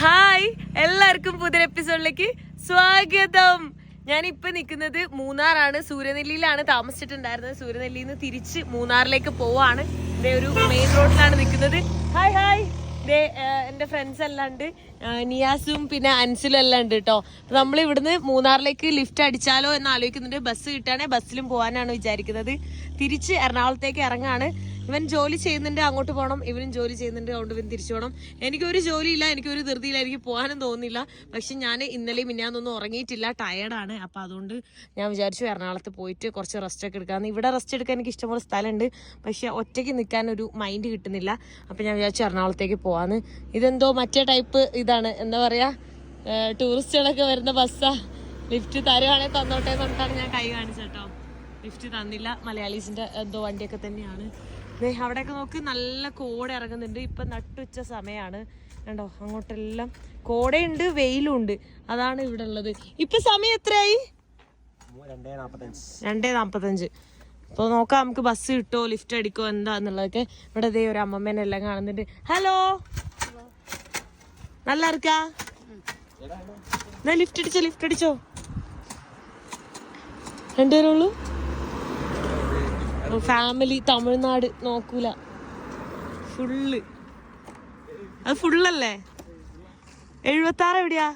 Hi എല്ലാവർക്കും പുതിയ എപ്പിസോഡിലേക്ക് സ്വാഗതം. ഞാൻ നിൽക്കുന്നത് മൂന്നാറാണ്. സൂര്യനെല്ലിയിലാണ് താമസിച്ചിട്ടുണ്ടായിരുന്നത്. സൂര്യനെല്ലിയിൽ നിന്ന് തിരിച്ച് മൂന്നാറിലേക്ക് പോവാണ്. ഇതേ ഒരു മെയിൻ റോഡിലാണ് നിൽക്കുന്നത്. Hi hi. ഇതേ എന്റെ ഫ്രണ്ട്സ് എല്ലാം ഉണ്ട്. നിയാസും പിന്നെ അൻസിലും എല്ലാം ഉണ്ട് കേട്ടോ അപ്പം നമ്മൾ ഇവിടുന്ന് മൂന്നാറിലേക്ക് ലിഫ്റ്റ് അടിച്ചാലോ എന്ന് ആലോചിക്കുന്നുണ്ട്. ബസ് കിട്ടുകയാണെങ്കിൽ ബസ്സിലും പോകാനാണ് വിചാരിക്കുന്നത്. തിരിച്ച് എറണാകുളത്തേക്ക് ഇറങ്ങാണ്. ഇവൻ ജോലി ചെയ്യുന്നുണ്ട് അങ്ങോട്ട് പോകണം ഇവനും ജോലി ചെയ്യുന്നുണ്ട് അതുകൊണ്ട് ഇവൻ തിരിച്ചു പോകണം എനിക്കൊരു ജോലിയില്ല എനിക്കൊരു ധൃതിയില്ല എനിക്ക് പോകാനും തോന്നുന്നില്ല. പക്ഷെ ഞാൻ ഇന്നലെയും മിന്നാന്നൊന്നും ഉറങ്ങിയിട്ടില്ല ടയേർഡാണ് അപ്പോൾ അതുകൊണ്ട് ഞാൻ വിചാരിച്ചു എറണാകുളത്ത് പോയിട്ട് കുറച്ച് റെസ്റ്റ് ഒക്കെ എടുക്കാമെന്ന് ഇവിടെ റെസ്റ്റ് എടുക്കാൻ എനിക്ക് ഇഷ്ടംപോലെ സ്ഥലമുണ്ട്. പക്ഷെ ഒറ്റയ്ക്ക് നിൽക്കാൻ ഒരു മൈൻഡ് കിട്ടുന്നില്ല. അപ്പോൾ ഞാൻ വിചാരിച്ചു എറണാകുളത്തേക്ക് പോകാമെന്ന് ഇതെന്തോ മറ്റേ ടൈപ്പ് ഇതാണ്. എന്താ പറയുക ടൂറിസ്റ്റുകളൊക്കെ വരുന്ന ബസ്സാ ലിഫ്റ്റ് തരുവാണെങ്കിൽ തന്നോട്ടെ എന്ന് ഞാൻ കൈ കാണിച്ചത് കേട്ടോ. ലിഫ്റ്റ് തന്നില്ല. മലയാളീസിന്റെ എന്തോ വണ്ടിയൊക്കെ തന്നെയാണ്. അവിടെയൊക്കെ നോക്ക് നല്ല കോട ഇറങ്ങുന്നുണ്ട്. ഇപ്പം നട്ടുച്ച സമയമാണ് കണ്ടോ അങ്ങോട്ടെല്ലാം കോടയുണ്ട് വെയിലും ഉണ്ട്. അതാണ് ഇവിടെ ഉള്ളത്. ഇപ്പൊ സമയം എത്രയായി? രണ്ടേ നാപ്പത്തഞ്ച് അപ്പോൾ നോക്കാം നമുക്ക് ബസ് കിട്ടോ ലിഫ്റ്റ് അടിക്കോ എന്താന്നുള്ളതൊക്കെ ഇവിടെ ദേ ഒരു അമ്മമ്മേനെ എല്ലാം കാണുന്നുണ്ട്. ഹലോ? നല്ല ലിഫ്റ്റ് അടിച്ചോ ലിഫ്റ്റ് അടിച്ചോ. രണ്ടുപേരുള്ളൂ ഫാമിലി തമിഴ്നാട് നോക്കൂല. ഫുള്ള് അത് ഫുള്ളല്ലേ എഴുപത്തി ആറ് എവിടെയാ?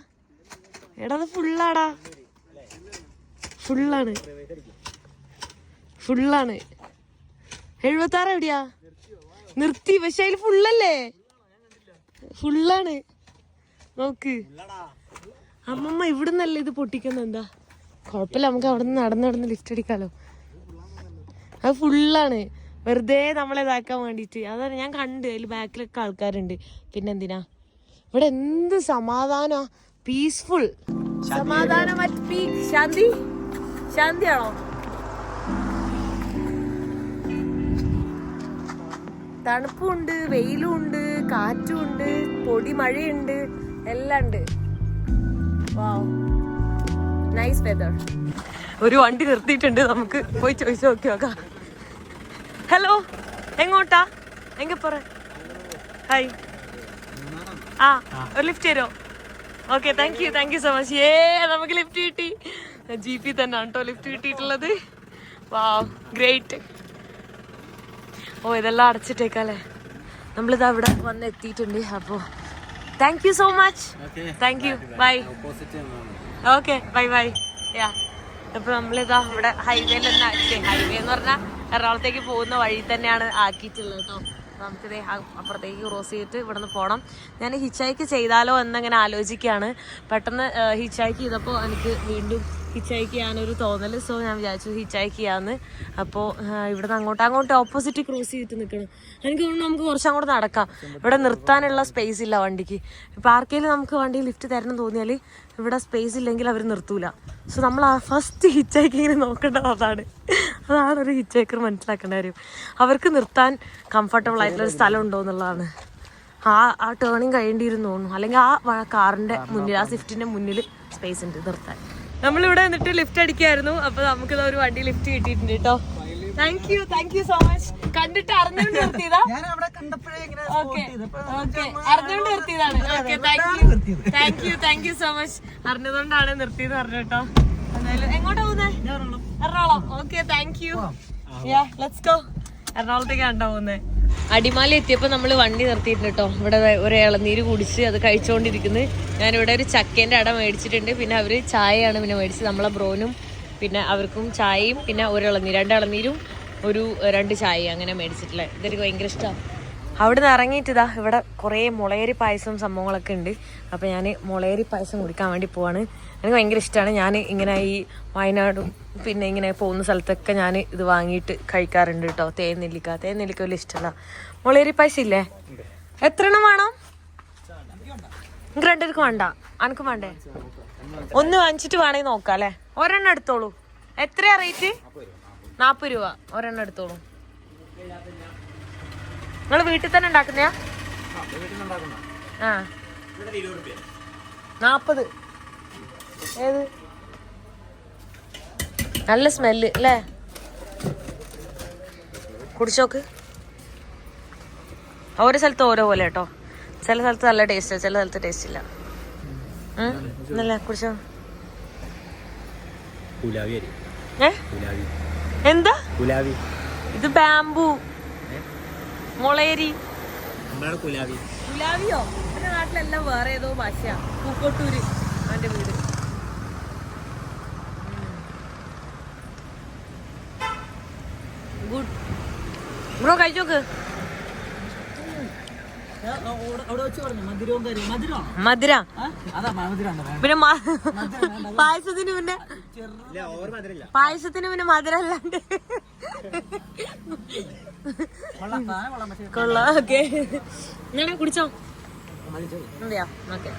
എടാ അത് ഫുള്ളാടാ ഫുള്ളാണ് ഫുള്ളാണ് എഴുപത്തി ആറ് എവിടെയാ? നിർത്തി പക്ഷെ അതിൽ ഫുള്ളല്ലേ ഫുള്ളാണ് നോക്ക്. അമ്മമ്മ ഇവിടുന്നല്ലേ ഇത് പൊട്ടിക്കുന്ന എന്താ കുഴപ്പമില്ല നമുക്ക് അവിടെ നിന്ന് നടന്ന് നടന്ന് ലിഫ്റ്റ് അടിക്കാലോ. അത് ഫുള്ളാണ് വെറുതെ നമ്മളെ ഇതാക്കാൻ വേണ്ടിയിട്ട്. അതാണ് ഞാൻ കണ്ട്. അതിൽ ബാക്കിലൊക്കെ ആൾക്കാരുണ്ട്. പിന്നെന്തിനാ? ഇവിടെ എന്ത് സമാധാന? പീസ്ഫുൾ സമാധാനം. ശാന്തി? ശാന്തിയാണോ? തണുപ്പുണ്ട് വെയിലുണ്ട് കാറ്റുണ്ട് പൊടി മഴയുണ്ട് എല്ലാം ഉണ്ട്. നൈസ് വെതർ ഒരു വണ്ടി നിർത്തിയിട്ടുണ്ട്. നമുക്ക് പോയി ചോദിച്ചു നോക്കി നോക്കാം. ഹലോ എങ്ങോട്ടാ? എങ്ക പറ. ഹായ് ആ ഒരു ലിഫ്റ്റ് തരോ okay thank you thank you so much ഏ നമുക്ക് ലിഫ്റ്റ് കിട്ടി. ജി പി തന്നെ കേട്ടോ ലിഫ്റ്റ് കിട്ടിയിട്ടുള്ളത്. വാ ഗ്രേറ്റ് ഓ ഇതെല്ലാം അടച്ചിട്ടേക്കാല്ലേ? നമ്മളിത് അവിടെ വന്ന് എത്തിയിട്ടുണ്ട് അപ്പോൾ thank you so much thank you bye okay bye bye yeah അപ്പൊ നമ്മളിതാ ഇവിടെ ഹൈവേയിൽ തന്നെ ഹൈവേ എന്ന് പറഞ്ഞാൽ എറണാകുളത്തേക്ക് പോകുന്ന വഴി തന്നെയാണ് ആക്കിയിട്ടുള്ളത് കേട്ടോ. നമുക്കിത് അപ്പുറത്തേക്ക് ക്രോസ് ചെയ്തിട്ട് ഇവിടെ നിന്ന് പോകണം ഞാൻ ഹിച്ചായിക്ക് ചെയ്താലോ എന്നങ്ങനെ ആലോചിക്കുകയാണ്. പെട്ടെന്ന് ഹിച്ചായിക്ക് ചെയ്തപ്പോൾ എനിക്ക് വീണ്ടും ഹിച്ചായിക്ക് ചെയ്യാനൊരു തോന്നൽ സോ ഞാൻ വിചാരിച്ചു ഹിച്ചായിക്ക് ചെയ്യാന്ന് അപ്പോൾ നിന്ന് അങ്ങോട്ട് അങ്ങോട്ട് ഓപ്പോസിറ്റ് ക്രോസ് ചെയ്തിട്ട് നിൽക്കണം എനിക്ക് തോന്നുന്നു നമുക്ക് കുറച്ച് അങ്ങോട്ട് നടക്കാം. ഇവിടെ നിർത്താനുള്ള സ്പേസ് ഇല്ല വണ്ടിക്ക്. പാർക്കിൽ നമുക്ക് വണ്ടി ലിഫ്റ്റ് തരണം തോന്നിയാൽ ഇവിടെ സ്പേസ് ഇല്ലെങ്കിൽ അവർ നിർത്തൂല. സോ നമ്മൾ ആ ഫസ്റ്റ് ഹിച്ചായിക്കിങ്ങനെ നോക്കേണ്ടത് അതാണ്. അതാണ് ഒരു ഹിച്ചേക്കർ മനസ്സിലാക്കേണ്ട കാര്യം. അവർക്ക് നിർത്താൻ കംഫർട്ടബിൾ ആയിട്ടുള്ള ഒരു സ്ഥലം ഉണ്ടോ എന്നുള്ളതാണ്. ആ ആ ടേണിങ് കഴിയേണ്ടിയിരുന്നു തോന്നുന്നു. അല്ലെങ്കിൽ ആ കാറിന്റെ മുന്നിൽ ആ സ്വിഫ്റ്റിന്റെ മുന്നിൽ സ്പേസ് ഉണ്ട് നിർത്താൻ. നമ്മളിവിടെ നിന്നിട്ട് ലിഫ്റ്റ് അടിക്കായിരുന്നു. അപ്പൊ നമുക്ക് ഒരു വണ്ടി ലിഫ്റ്റ് കിട്ടിയിട്ടുണ്ട് കേട്ടോ. Thank you thank you so much കണ്ടിട്ട് അറിഞ്ഞുകൊണ്ട് നിർത്തിയതാ? അറിഞ്ഞുകൊണ്ട് നിർത്തിയതാണ്. Okay thank you thank you thank you so much അറിഞ്ഞതുകൊണ്ടാണ് നിർത്തിയത് പറഞ്ഞു കേട്ടോ. എന്തായാലും എങ്ങോട്ടാ പോകുന്നത് Ernakulam. Okay thank you yeah let's go എറണാകുളത്തേക്കാണ് കേട്ടോ പോകുന്നത് അടിമാലി എത്തിയപ്പോൾ നമ്മൾ വണ്ടി നിർത്തിയിട്ടുണ്ട് കേട്ടോ ഇവിടെ ഒരു ഇളനീര് കുടിച്ച് അത് കഴിച്ചുകൊണ്ടിരിക്കുന്നത് ഞാനിവിടെ ഒരു ചക്കേന്റെ അട മേടിച്ചിട്ടുണ്ട്. പിന്നെ അവർ ചായയാണ് പിന്നെ മേടിച്ചത്. നമ്മളെ ബ്രോനും പിന്നെ അവർക്കും ചായയും പിന്നെ ഒരു ഇളനീര്. രണ്ട് ഇളനീരും ഒരു രണ്ട് ചായയും അങ്ങനെ മേടിച്ചിട്ടില്ല ഇതെനിക്ക് ഭയങ്കര ഇഷ്ടമാണ് അവിടെ നിന്ന് ഇറങ്ങിയിട്ട് ഇവിടെ കുറേ മുളയരി പായസവും സംഭവങ്ങളൊക്കെ ഉണ്ട്. അപ്പോൾ ഞാൻ മുളയരി പായസം കുടിക്കാൻ വേണ്ടി പോവാണ്. എനിക്ക് ഭയങ്കര ഇഷ്ടമാണ് ഞാൻ ഇങ്ങനെ ഈ വയനാടും പിന്നെ ഇങ്ങനെ പോകുന്ന സ്ഥലത്തൊക്കെ ഞാൻ ഇത് വാങ്ങിയിട്ട് കഴിക്കാറുണ്ട് കേട്ടോ തേൻ നെല്ലിക്ക. തേൻ നെല്ലിക്ക വലിയ ഇഷ്ടമല്ല മുളേരി പായസം ഇല്ലേ? എത്ര എണ്ണം വേണം? നിങ്ങൾക്ക് രണ്ടുപേർക്കും വേണ്ട. അനക്ക് വേണ്ടേ? ഒന്ന് വാങ്ങിച്ചിട്ട് വേണമെങ്കിൽ നോക്കാം അല്ലേ? ഒരെണ്ണം എടുത്തോളൂ. എത്രയാ റേറ്റ്? നാൽപ്പത് രൂപ. ഒരെണ്ണം എടുത്തോളൂ. നിങ്ങൾ വീട്ടിൽ തന്നെ ഉണ്ടാക്കുന്നയാ? ആ. നാപ്പത്. ഏത്? നല്ല സ്മെല്ല് അല്ലേ? കുടിച്ചോക്ക്. ഓരോ സ്ഥലത്ത് ഓരോ പോലെ കേട്ടോ. ചില സ്ഥലത്ത് നല്ല ടേസ്റ്റ് ചില സ്ഥലത്ത് ടേസ്റ്റ് ഇല്ല? നല്ല കുടിച്ചോ? കുലാവി എന്താ? കുലാവി ഇത് ബാംബു. മുളയരി. കുലാവിയോ എന്റെ നാട്ടിലെല്ലാം വേറെ ഏതോ ഭാഷയാ. പൂക്കോട്ടൂര്. അവന്റെ വീട് ഗുഡ് ബ്രോ കഴിച്ചോക്ക് അവിടെ വെച്ച് പറഞ്ഞു മധുരവും മധുരമാണോ? മധുര. പിന്നെ പായസത്തിന് പിന്നെ പായസത്തിന് പിന്നെ മധുര അല്ലാണ്ട് കൊള്ളാം ഓക്കെ. ഇങ്ങനെ കുടിച്ചോ? അതെയാ ഓക്കെ.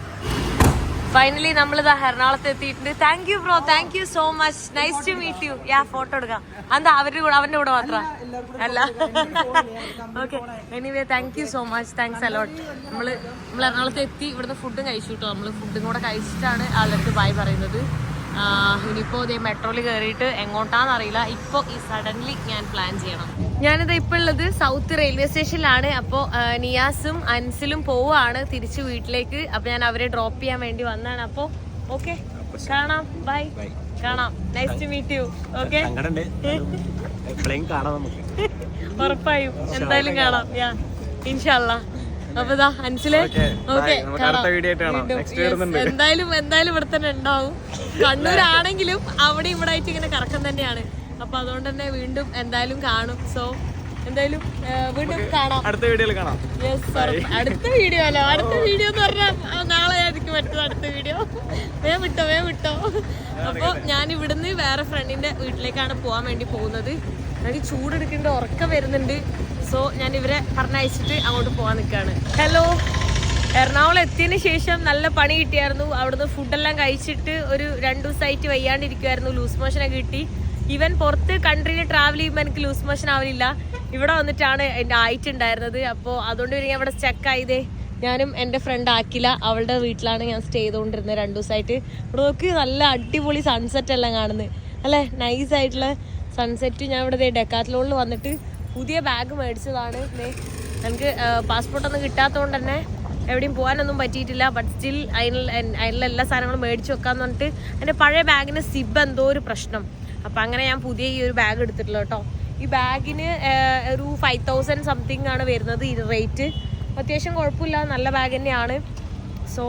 ഫൈനലി നമ്മൾ ഇതാ എറണാകുളത്ത് എത്തിയിട്ടുണ്ട്. Thank you bro thank you so much nice to meet you yeah photo എടുക്കാം. എന്താ അവരുടെ കൂടെ അവന്റെ കൂടെ മാത്രം. അല്ല okay anyway thank you so much thanks a lot നമ്മൾ നമ്മൾ എറണാകുളത്ത് എത്തി. ഇവിടുന്ന് ഫുഡും കഴിച്ചു കേട്ടോ. നമ്മൾ ഫുഡും കൂടെ കഴിച്ചിട്ടാണ് ആളുടെ ബൈ പറയുന്നത്. ഇനിയിപ്പോൾ ഇതേ മെട്രോയിൽ കയറിയിട്ട് എങ്ങോട്ടാന്ന് അറിയില്ല. ഇപ്പോൾ ഈ സഡൻലി ഞാൻ പ്ലാൻ ചെയ്യണം. ഞാനിത് ഇപ്പോൾ ഉള്ളത് സൗത്ത് റെയിൽവേ സ്റ്റേഷനിലാണ് അപ്പോൾ നിയാസും അൻസിലും പോവാണ് തിരിച്ചു വീട്ടിലേക്ക്. അപ്പോൾ ഞാൻ അവരെ ഡ്രോപ്പ് ചെയ്യാൻ വേണ്ടി വന്നാണ് അപ്പോൾ ഓക്കെ കാണാം. ബൈ കാണാം. Nice to meet you okay ഉറപ്പായും. എന്തായാലും കാണാം. യാ ഇൻഷാല്ല അപ്പൊ ഇതാ അൻസിലെ? ഓക്കെ. എന്തായാലും എന്തായാലും ഇവിടെ തന്നെ ഉണ്ടാവും. കണ്ണൂരാണെങ്കിലും അവിടെ ഇവിടെ ആയിട്ട് ഇങ്ങനെ കറക്കം തന്നെയാണ്. അപ്പൊ അതുകൊണ്ട് തന്നെ വീണ്ടും എന്തായാലും കാണും. സോ എന്തായാലും വീണ്ടും കാണാം. അടുത്ത വീഡിയോയിൽ കാണാം. യെസ്. അടുത്ത വീഡിയോ അല്ല അടുത്ത വീഡിയോ എന്ന് പറഞ്ഞാൽ നാളെ ആയിരിക്കും പറ്റുന്നത് അടുത്ത വീഡിയോ. വേ വിട്ടോ വേ വിട്ടോ. അപ്പൊ ഞാൻ ഇവിടുന്ന് വേറെ ഫ്രണ്ടിന്റെ വീട്ടിലേക്കാണ് പോകാൻ വേണ്ടി പോകുന്നത്. എനിക്ക് ചൂടെടുക്കേണ്ട ഉറക്കം വരുന്നുണ്ട്. സോ ഞാൻ ഇവരെ പറഞ്ഞയച്ചിട്ട് അങ്ങോട്ട് പോകാൻ നിൽക്കുകയാണ് ഹലോ എറണാകുളം എത്തിയതിന് ശേഷം നല്ല പണി കിട്ടിയായിരുന്നു. അവിടുന്ന് ഫുഡെല്ലാം കഴിച്ചിട്ട് ഒരു രണ്ടു ദിവസമായിട്ട് വയ്യാണ്ടിരിക്കുമായിരുന്നു ലൂസ് മോഷനൊക്കെ കിട്ടി. ഈവൻ പുറത്ത് കൺട്രിയിൽ ട്രാവൽ ചെയ്യുമ്പോൾ എനിക്ക് ലൂസ് മോഷൻ ആവില്ല ഇവിടെ വന്നിട്ടാണ് എന്റെ ആയിട്ടുണ്ടായിരുന്നത് അപ്പോൾ അതുകൊണ്ട് ഞാൻ ഇവിടെ ചെക്ക് ആയതേ. ഞാനും എന്റെ ഫ്രണ്ട് ആക്കില്ല അവളുടെ വീട്ടിലാണ് ഞാൻ സ്റ്റേ ചെയ്തുകൊണ്ടിരുന്നത് രണ്ടു ദിവസമായിട്ട് ഇവിടെ നോക്ക് നല്ല അടിപൊളി സൺസെറ്റ് എല്ലാം കാണുന്നത്. അല്ലേ? നൈസ് ആയിട്ടുള്ള സൺസെറ്റ് ഞാൻ ഇവിടെ ഡെക്കാത്ലോണിൽ വന്നിട്ട് പുതിയ ബാഗ് മേടിച്ചതാണ്. എനിക്ക് പാസ്പോർട്ടൊന്നും കിട്ടാത്തതുകൊണ്ട് തന്നെ എവിടെയും പോകാനൊന്നും പറ്റിയിട്ടില്ല. ബട്ട് സ്റ്റിൽ അതിൽ അതിനുള്ള എല്ലാ സാധനങ്ങളും മേടിച്ച് വെക്കാന്ന് പറഞ്ഞിട്ട്. എന്റെ പഴയ ബാഗിന് സിബ് എന്തോ ഒരു പ്രശ്നം. അപ്പം അങ്ങനെ ഞാൻ പുതിയ ഈ ഒരു ബാഗ് എടുത്തിട്ടുള്ളൂ കേട്ടോ. ഈ ബാഗിന് ഒരു ഫൈവ് തൗസൻഡ് സംതിങ് ആണ് വരുന്നത് ഈ റേറ്റ് അത്യാവശ്യം കുഴപ്പമില്ല നല്ല ബാഗ് തന്നെയാണ്. സോ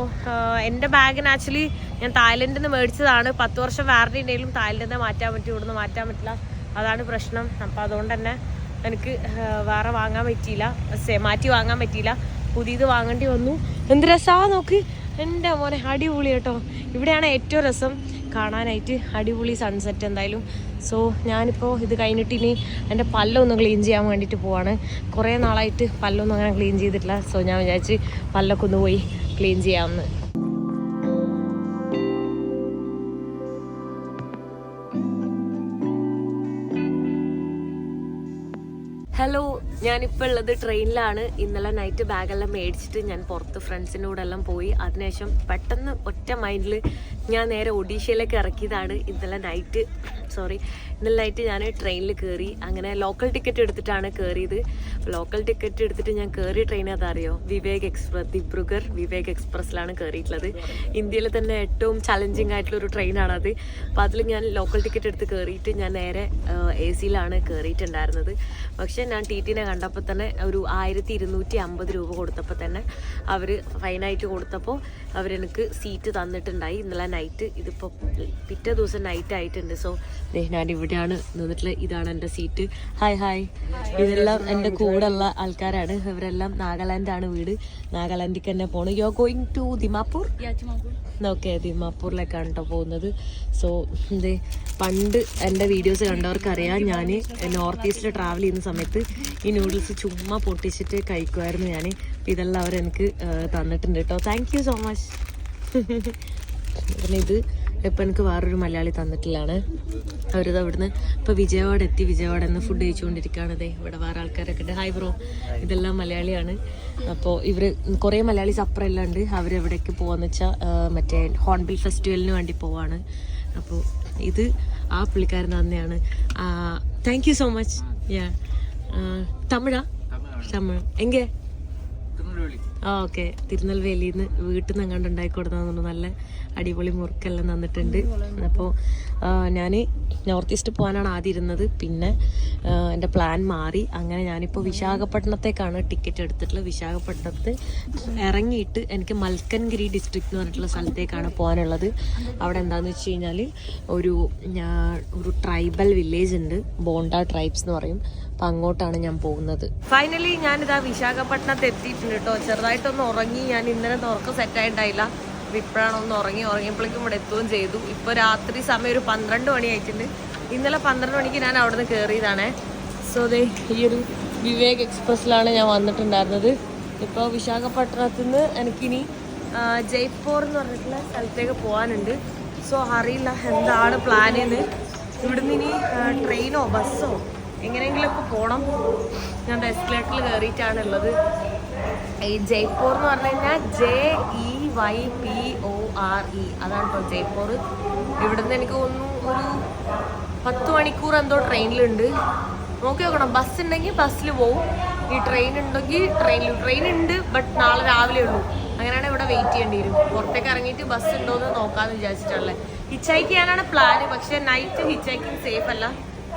എന്റെ ബാഗിന് ആക്ച്വലി ഞാൻ തായ്ലൻഡിൽ നിന്ന് മേടിച്ചതാണ്. പത്ത് വർഷം വാറണ്ടി ഉണ്ടെങ്കിലും തായ്ലൻഡിൽ നിന്ന് മാറ്റാൻ പറ്റും ഇവിടുന്ന് മാറ്റാൻ പറ്റില്ല. അതാണ് പ്രശ്നം. അപ്പം അതുകൊണ്ട് തന്നെ എനിക്ക് വേറെ വാങ്ങാൻ പറ്റിയില്ല. മാറ്റി വാങ്ങാൻ പറ്റിയില്ല. പുതിയത് വാങ്ങേണ്ടി വന്നു. എന്ത് രസമാണ് നോക്ക്. എന്റെ മോനെ അടിപൊളി കേട്ടോ. ഇവിടെയാണ് ഏറ്റവും രസം. കാണാനായിട്ട് അടിപൊളി സൺസെറ്റ് എന്തായാലും. സോ ഞാനിപ്പോൾ ഇത് കഴിഞ്ഞിട്ട് ഇനി എന്റെ പല്ലൊന്ന് ക്ലീൻ ചെയ്യാൻ വേണ്ടിയിട്ട് പോവാണ്. കുറേ നാളായിട്ട് പല്ലൊന്നും അങ്ങനെ ക്ലീൻ ചെയ്തിട്ടില്ല. സോ ഞാൻ വിചാരിച്ച് പല്ലൊക്കെ ഒന്ന് പോയി ക്ലീൻ ചെയ്യാമെന്ന് ഹലോ ഞാനിപ്പോൾ ഉള്ളത് ട്രെയിനിലാണ് ഇന്നലെ നൈറ്റ് ബാഗെല്ലാം മേടിച്ചിട്ട് ഞാൻ പുറത്ത് ഫ്രണ്ട്സിന്റെ കൂടെ എല്ലാം പോയി. അതിനുശേഷം പെട്ടെന്ന് ഒറ്റ മൈൻഡിൽ ഞാൻ നേരെ ഒഡീഷയിലേക്ക് ഇറക്കിയതാണ് ഇന്നലെ നൈറ്റ് സോറി ഇന്നലെ നൈറ്റ് ഞാൻ ട്രെയിനിൽ കയറി അങ്ങനെ ലോക്കൽ ടിക്കറ്റ് എടുത്തിട്ടാണ് കയറിയത് ലോക്കൽ ടിക്കറ്റ് എടുത്തിട്ട് ഞാൻ കയറിയ ട്രെയിൻ അതറിയോ? വിവേക് എക്സ്പ്രസ് ദിബ്രുഗർ വിവേക് എക്സ്പ്രസ്സിലാണ് കയറിയിട്ടുള്ളത് ഇന്ത്യയിലെ തന്നെ ഏറ്റവും ചലഞ്ചിങ് ആയിട്ടുള്ള ഒരു ട്രെയിനാണത് അപ്പോൾ അതിൽ ഞാൻ ലോക്കൽ ടിക്കറ്റ് എടുത്ത് കയറിയിട്ട് ഞാൻ നേരെ എ സിയിലാണ് കയറിയിട്ടുണ്ടായിരുന്നത് പക്ഷേ ഞാൻ ടി ടിനെ കണ്ടപ്പോൾ തന്നെ ഒരു ആയിരത്തി ഇരുന്നൂറ്റി അമ്പത് രൂപ കൊടുത്തപ്പോൾ തന്നെ അവർ ഫൈനായിട്ട് കൊടുത്തപ്പോൾ അവരെനിക്ക് സീറ്റ് തന്നിട്ടുണ്ടായി. ഇന്നലെ നൈറ്റ് ഇതിപ്പോൾ പിറ്റേ ദിവസം നൈറ്റ് ആയിട്ടുണ്ട്. സോ ഞാൻ ഇവിടെയാണ് നിന്നിട്ടുള്ളത്. ഇതാണ് എന്റെ സീറ്റ് ഹായ് ഹായ് ഇതെല്ലാം എന്റെ ഉള്ള ആൾക്കാരാണ്. ഇവരെല്ലാം നാഗാലാൻഡാണ് വീട്. നാഗാലാൻഡിൽ തന്നെ പോണ്. You are going to Dimapur okay ദിമാപൂറിലേക്കാണ് കേട്ടോ പോകുന്നത്. സോ ഇത് പണ്ട് എന്റെ വീഡിയോസ് കണ്ടവർക്കറിയാം ഞാൻ നോർത്ത് ഈസ്റ്റിൽ ട്രാവൽ ചെയ്യുന്ന സമയത്ത് ഈ നൂഡിൽസ് ചുമ്മാ പൊട്ടിച്ചിട്ട് കഴിക്കുമായിരുന്നു ഞാൻ ഇതെല്ലാം അവരെനിക്ക് തന്നിട്ടുണ്ട് കേട്ടോ താങ്ക് യു സോ മച്ച് പിന്നെ ഇത് ഇപ്പം എനിക്ക് വേറൊരു മലയാളി തന്നിട്ടില്ലാണ്. അവരിത് അവിടുന്ന് ഇപ്പോൾ വിജയവാഡ എത്തി. വിജയവാഡ എന്ന് ഫുഡ് കഴിച്ചുകൊണ്ടിരിക്കുകയാണ് ഇതേ ഇവിടെ വേറെ ആൾക്കാരൊക്കെ ഉണ്ട്. ഹായ് ബ്രോ ഇതെല്ലാം മലയാളിയാണ്. അപ്പോൾ ഇവർ കുറേ മലയാളീസ് അപ്പുറമെല്ലാം ഉണ്ട്. അവരെവിടേക്ക് പോകാന്ന് വെച്ചാൽ മറ്റേ ഹോൺബിൽ ഫെസ്റ്റിവലിന് വേണ്ടി പോവാണ്. അപ്പോൾ ഇത് ആ പുള്ളിക്കാരൻ തന്നെയാണ്. താങ്ക് യു സോ മച്ച് യാ തമിഴാ? തമിഴ്. എങ്കെ? ഓക്കെ. തിരുനെൽവേലിയിൽ നിന്ന് വീട്ടിൽ നിന്ന് അങ്ങോട്ട് ഉണ്ടാക്കി നല്ല അടിപൊളി മുറുക്കെല്ലാം തന്നിട്ടുണ്ട്. അപ്പോൾ ഞാൻ നോർത്ത് ഈസ്റ്റ് പോകാനാണ് ആദ്യം ഇരുന്നത്. പിന്നെ എന്റെ പ്ലാൻ മാറി. അങ്ങനെ ഞാനിപ്പോൾ വിശാഖപട്ടണത്തേക്കാണ് ടിക്കറ്റ് എടുത്തിട്ടുള്ളത്. വിശാഖപട്ടണത്ത് ഇറങ്ങിയിട്ട് എനിക്ക് മൽക്കൻഗിരി ഡിസ്ട്രിക്ട് എന്ന് പറഞ്ഞിട്ടുള്ള സ്ഥലത്തേക്കാണ് പോകാനുള്ളത് അവിടെ എന്താണെന്ന് വെച്ച് കഴിഞ്ഞാൽ ഒരു ഒരു ട്രൈബൽ വില്ലേജ് ഉണ്ട്. ബോണ്ട ട്രൈബ്സ് എന്ന് പറയും. അപ്പം അങ്ങോട്ടാണ് ഞാൻ പോകുന്നത്. ഫൈനലി ഞാനിതാ വിശാഖപട്ടണത്ത് എത്തിയിട്ടുണ്ട് കേട്ടോ ചെറുതായിട്ടൊന്ന് ഉറങ്ങി. ഞാൻ ഇന്നലെ ഉറക്കം സെറ്റ് ആയിട്ടായില്ല ഇപ്പോഴാണ് ഒന്ന് ഉറങ്ങി. ഉറങ്ങിയപ്പോഴേക്കും ഇവിടെ എത്തുകയും ചെയ്തു. ഇപ്പോൾ രാത്രി സമയം ഒരു പന്ത്രണ്ട് മണി ആയിട്ടുണ്ട്. ഇന്നലെ പന്ത്രണ്ട് മണിക്ക് ഞാൻ അവിടെ നിന്ന് കയറിയതാണേ സോ ദേ ഈ ഒരു വിവേക് എക്സ്പ്രസ്സിലാണ് ഞാൻ വന്നിട്ടുണ്ടായിരുന്നത്. ഇപ്പോൾ വിശാഖപട്ടണത്തു നിന്ന് എനിക്കിനി ജയ്പൂർ എന്ന് പറഞ്ഞിട്ടുള്ള സ്ഥലത്തേക്ക് പോകാനുണ്ട് സോ അറിയില്ല എന്താണ് പ്ലാൻ എന്ന്. ഇവിടുന്ന് ഇനി ട്രെയിനോ ബസ്സോ എങ്ങനെയെങ്കിലുമൊക്കെ പോകണം ഞാൻ എസ്കലേറ്ററിൽ കയറിയിട്ടാണ് ഉള്ളത്. ഈ ജയ്പൂർ എന്ന് പറഞ്ഞു കഴിഞ്ഞാൽ J E Y P O R E അതാണ് കേട്ടോ ജയ്പൂർ. ഇവിടുന്ന് എനിക്ക് തോന്നുന്നു ഒരു പത്ത് മണിക്കൂർ എന്തോ ട്രെയിനിലുണ്ട്. നോക്കി നോക്കണം. ബസ് ഉണ്ടെങ്കിൽ ബസ്സിൽ പോവും. ഈ ട്രെയിൻ ഉണ്ടെങ്കിൽ ട്രെയിനിൽ ട്രെയിൻ ഉണ്ട് ബട്ട് നാളെ രാവിലെ ഉള്ളൂ. അങ്ങനെയാണ് ഇവിടെ വെയിറ്റ് ചെയ്യേണ്ടി വരും. പുറത്തേക്ക് ഇറങ്ങിയിട്ട് ബസ് ഉണ്ടോ എന്ന് നോക്കാമെന്ന് വിചാരിച്ചിട്ടുള്ളത് ഹിച്ചൈക്ക് ചെയ്യാനാണ് പ്ലാന് പക്ഷേ നൈറ്റ് ഹിച്ചൈക്കിങ് സേഫ് അല്ല.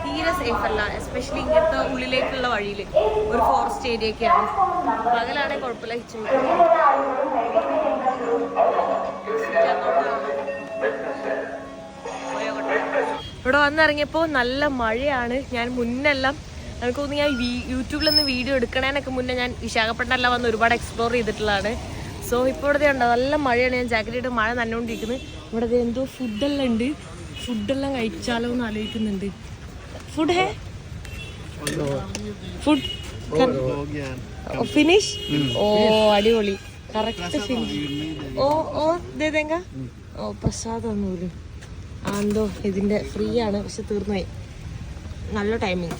തീരെ സേഫ് അല്ല എസ്പെഷ്യലി ഇങ്ങനത്തെ ഉള്ളിലേക്കുള്ള വഴിയിൽ ഒരു ഫോറസ്റ്റ് ഏരിയ ഒക്കെയാണ്. പകലാണെങ്കിൽ കുഴപ്പമില്ല ഹിച്ച് ഇവിടെ വന്നിറങ്ങിയപ്പോൾ നല്ല മഴയാണ്. ഞാൻ മുന്നെല്ലാം എനിക്ക് തോന്നുന്നു ഞാൻ യൂട്യൂബിലൊന്ന് വീഡിയോ എടുക്കണേനൊക്കെ മുന്നേ ഞാൻ വിശാഖപട്ടണമെല്ലാം വന്ന് ഒരുപാട് എക്സ്പ്ലോർ ചെയ്തിട്ടുള്ളതാണ്. സോ ഇപ്പോൾ ഇവിടെ ഉണ്ട് നല്ല മഴയാണ്. ഞാൻ ഇട്ട് മഴ നനഞ്ഞുകൊണ്ടിരിക്കുന്നത് ഇവിടെ എന്തോ ഫുഡെല്ലാം ഉണ്ട്. ഫുഡെല്ലാം കഴിച്ചാലോ എന്ന് ആലോചിക്കുന്നുണ്ട്. ഫുഡ് ഹേ ഫുഡ് ഫിനിഷ് ഓ അടിപൊളി. കറക്റ്റ് ഫിനിഷ് ഓ ഓ दे ഓ പ്രസാദം प्रसाद ആ എന്തോ ഇതിന്റെ ഫ്രീ ആണ് പക്ഷെ തീർന്നുപോയി. നല്ല ടൈമിങ്